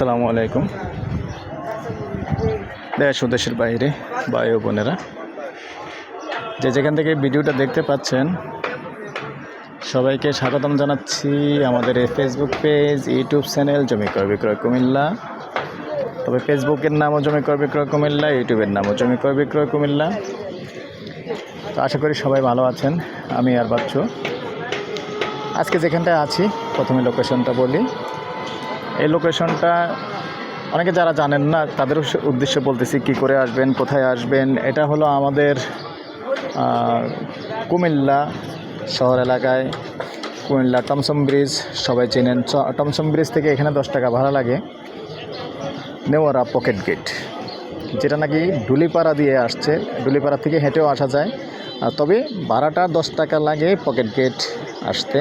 আসসালামু আলাইকুম। দেশ ও দেশের বাইরে ও বোনেরা, যে যেখান থেকে ভিডিওটা দেখতে পাচ্ছেন, সবাইকে স্বাগতম জানাচ্ছি আমাদের এই ফেসবুক পেজ ইউটিউব চ্যানেল জমি ক্রয় বিক্রয় কুমিল্লা। তবে ফেসবুকের নামও জমি ক্রয় বিক্রয় কুমিল্লা ইউটিউবের নামও জমি ক্রয় বিক্রয় কুমিল্লা। তো আশা করি সবাই ভালো আছেন, আমি আর বাচ্চু। আজকে যেখানটায় আছি, প্রথমে লোকেশনটা বলি। এই লোকেশনটা অনেকে যারা জানেন না, তাদের উদ্দেশ্যে বলতেছি কি করে আসবেন, কোথায় আসবেন। এটা হলো আমাদের কুমিল্লা শহর এলাকায়। কুমিল্লা টমসম ব্রিজ, সবাই চেনেন। টমসম ব্রিজ থেকে এখানে দশ টাকা ভাড়া লাগে। নেওয়ারা পকেট গেট। যেটা নাকি ডুলিপাড়া দিয়ে আসছে। ডুলিপাড়া থেকে হেঁটেও আসা যায়। তবে ভাড়াটা দশ টাকা লাগে পকেট গেট আসতে।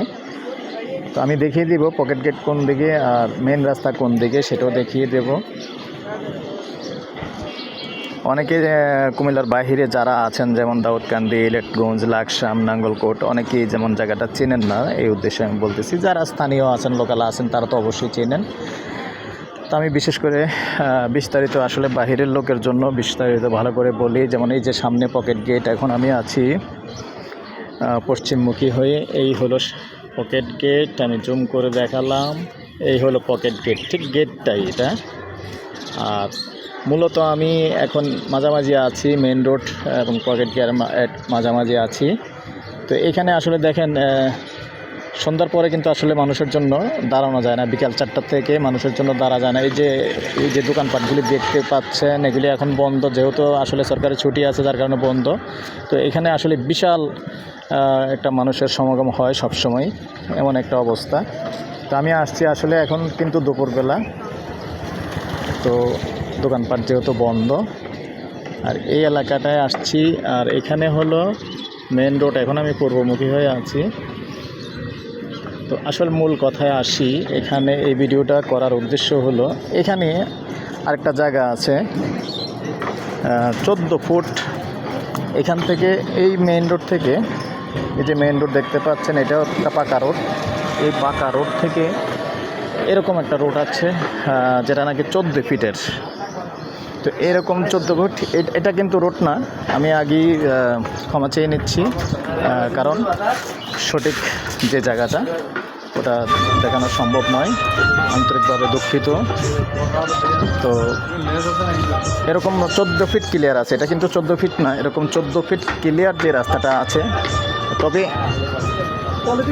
তো আমি দেখিয়ে দিব পকেট গেট কোন দিকে আর মেন রাস্তা কোন দিকে, সেটাও দেখিয়ে দেব। অনেকে কুমিল্লার বাহিরে যারা আছেন, যেমন দাউদকান্দি লেটগঞ্জ লাকসাম, নাঙ্গলকোট, অনেকেই যেমন জায়গাটা চেনেন না, এই উদ্দেশ্যে আমি বলতেছি, যারা স্থানীয় আছেন, লোকাল আছেন, তারা তো অবশ্যই চেনেন। তো আমি বিশেষ করে বিস্তারিত আসলে বাহিরের লোকের জন্য বিস্তারিত ভালো করে বলি, যেমন এই যে সামনে পকেট গেট এখন আমি আছি পশ্চিমমুখী হয়ে, এই হলো পকেট গেট আমি জুম করে দেখালাম। এই হলো পকেট গেট ঠিক গেটটাই এটা। আর মূলত আমি এখন মাঝামাঝি আছি মেন রোড এবং পকেট গেট মাঝামাঝি আছি। তো এখানে আসলে দেখেন সন্ধ্যার পরে কিন্তু আসলে মানুষের জন্য দাঁড়ানো যায় না। বিকাল চারটা থেকে মানুষের জন্য দাঁড়া যায় না। এই যে এই যে দোকানপাটগুলি দেখতে পাচ্ছেন, এগুলি এখন বন্ধ। যেহেতু আসলে সরকারি ছুটি আছে, যার কারণে বন্ধ। তো এখানে আসলে বিশাল একটা মানুষের সমাগম হয় সব সময় এমন একটা অবস্থা। তো আমি আসছি আসলে এখন কিন্তু দুপুরবেলা। তো দোকানপাট যেহেতু বন্ধ, আর এই এলাকাটায় আসছি, আর এখানে হলো মেন রোড এখন আমি পূর্বমুখী হয়ে আছি। তো আসল মূল কথায় আসি, এখানে এই ভিডিওটা করার উদ্দেশ্য হলো, এখানে আরেকটা জায়গা আছে চোদ্দ ফুট। এখান থেকে এই মেইন রোড থেকে এই যে মেইন রোড দেখতে পাচ্ছেন, এটাও একটা পাকা রোড এই পাকা রোড থেকে এরকম একটা রোড আছে যেটা নাকি চোদ্দ ফিটের। তো এরকম চোদ্দ ফুট এটা কিন্তু রোড না। আমি আগেই ক্ষমা চেয়ে নিচ্ছি কারণ সঠিক যে জায়গাটা, ওটা দেখানো সম্ভব নয়, আন্তরিকভাবে দুঃখিত। তো এরকম চোদ্দ ফিট ক্লিয়ার আছে। এটা কিন্তু চোদ্দ ফিট না, এরকম চোদ্দ ফিট ক্লিয়ার যে রাস্তাটা আছে তবে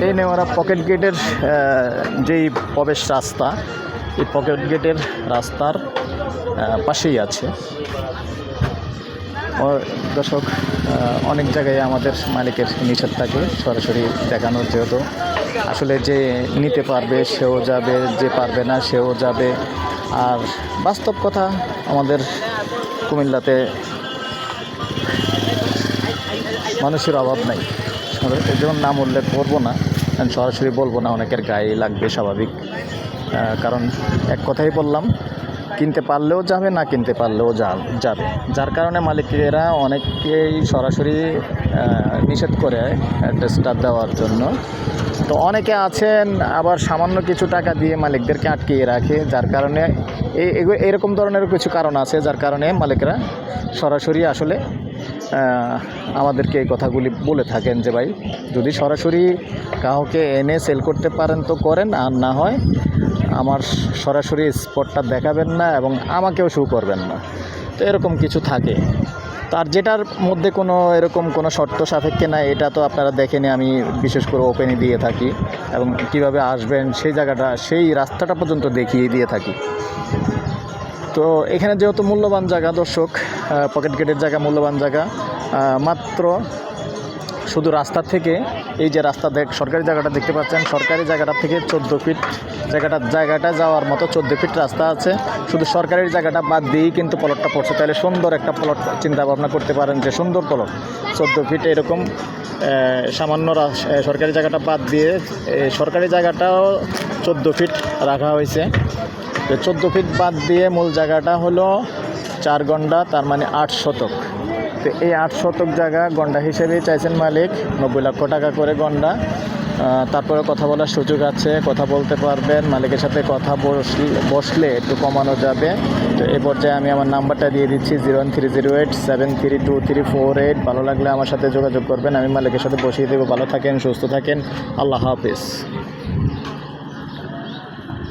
এই নেওয়ারা পকেট গেটের যেই প্রবেশ রাস্তা, এই পকেট গেটের রাস্তার পাশেই আছে। দর্শক অনেক জায়গায় আমাদের মালিকের নিষেধ থাকে সরাসরি দেখানোর, যেহেতু আসলে যে নিতে পারবে, সেও যাবে, যে পারবে না, সেও যাবে। আর বাস্তব কথা আমাদের কুমিল্লাতে মানুষের অভাব নাই। এই যেমন নাম উল্লেখ করব না। সরাসরি বলব না, অনেকের গায়ে লাগবে স্বাভাবিক। কারণ এক কথাই বললাম, কিনতে পারলেও যাবে, না কিনতে পারলেও যাবে। যার কারণে মালিকেরা অনেকেই সরাসরি নিষেধ করে অ্যাড্রেসটা দেওয়ার জন্য। তো অনেকে আছেন, আবার সামান্য কিছু টাকা দিয়ে মালিকদেরকে আটকিয়ে রাখে, যার কারণে এই এরকম ধরনের কিছু কারণ আছে, যার কারণে মালিকরা সরাসরি আসলে আমাদেরকে এই কথাগুলি বলে থাকেন যে, ভাই, যদি সরাসরি কাউকে এনে সেল করতে পারেন তো করেন, আর না হয় আমার সরাসরি স্পটটা দেখাবেন না এবং আমাকেও শু করবেন না। তো এরকম কিছু থাকে। তার যেটার মধ্যে কোনো এরকম কোনো শর্ত সাপেক্ষে নাই, এটা তো আপনারা দেখেনি, আমি বিশেষ করে ওপেনই দিয়ে থাকি এবং কীভাবে আসবেন, সেই জায়গাটা, সেই রাস্তাটা পর্যন্ত দেখিয়ে দিয়ে থাকি। তো এখানে যেহেতু মূল্যবান জায়গা, দর্শক পকেট গেটের জায়গা মূল্যবান জায়গা মাত্র শুধু রাস্তা থেকে এই যে রাস্তা দেখ, সরকারি জায়গাটা দেখতে পাচ্ছেন, সরকারি জায়গাটা থেকে চোদ্দ ফিট জায়গাটা জায়গাটা যাওয়ার মতো চোদ্দ ফিট রাস্তা আছে। শুধু সরকারি জায়গাটা বাদ দিয়েই কিন্তু প্লটটা পড়ছে। তাহলে সুন্দর একটা প্লট চিন্তা ভাবনা করতে পারেন যে সুন্দর প্লট চোদ্দ ফিট এরকম সামান্য সরকারি জায়গাটা বাদ দিয়ে সরকারি জায়গাটাও চোদ্দ ফিট রাখা হয়েছে। তো চোদ্দ ফিট বাদ দিয়ে মূল জায়গাটা হলো চার গন্ডা, তার মানে আট শতক। তো এই আট শতক জায়গা গন্ডা হিসেবেই চাইছেন মালিক, নব্বই লক্ষ টাকা করে গন্ডা। তারপরে কথা বলার সুযোগ আছে, কথা বলতে পারবেন, মালিকের সাথে কথা বসলে একটু কমানো যাবে। তো এই পর্যায়ে আমি আমার নাম্বারটা দিয়ে দিচ্ছি, zero one three zero eight seven three two three four eight. ভালো লাগলে আমার সাথে যোগাযোগ করবেন, আমি মালিকের সাথে বসিয়ে দেবো। ভালো থাকেন, সুস্থ থাকেন। আল্লাহ হাফিজ।